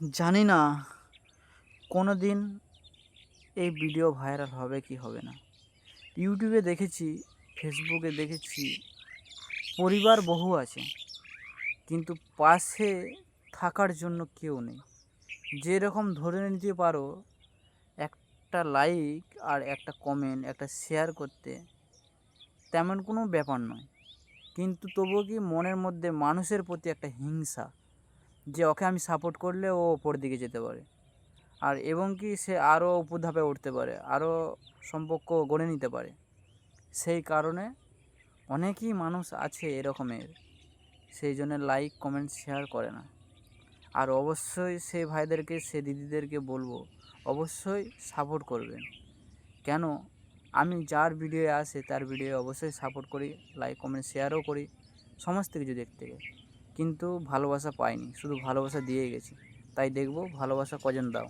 জানি না কোনো দিন এই ভিডিও ভাইরাল হবে কি হবে না। ইউটিউবে দেখেছি ফেসবুকে দেখেছি, পরিবার বহু আছে, কিন্তু পাশে থাকার জন্য কেউ নেই। যেরকম ধরে নিতে পারো, একটা লাইক আর একটা কমেন্ট একটা শেয়ার করতে তেমন কোনো ব্যাপার নয়। কিন্তু তবুও কি মনের মধ্যে মানুষের প্রতি একটা হিংসা যে ওকে আমি সাপোর্ট করলে ও ওপর দিকে যেতে পারে। আর এবং কি সে আরও উপর ধাপে উঠতে পারে আরও সম্পর্ক গড়ে নিতে পারে। সেই কারণে অনেকই মানুষ আছে এরকমের, সেই জন্য লাইক কমেন্ট শেয়ার করে না। আর অবশ্যই সে ভাইদেরকে, সে দিদিদেরকে বলব, অবশ্যই সাপোর্ট করবেন কেন? আমি যার ভিডিও আসে তার ভিডিও অবশ্যই সাপোর্ট করি লাইক কমেন্ট শেয়ারও করি, সমস্ত কিছু দেখতে। কিন্তু ভালোবাসা পাইনি শুধু ভালোবাসা দিয়ে গেছি। তাই দেখব ভালোবাসা কজন দাও?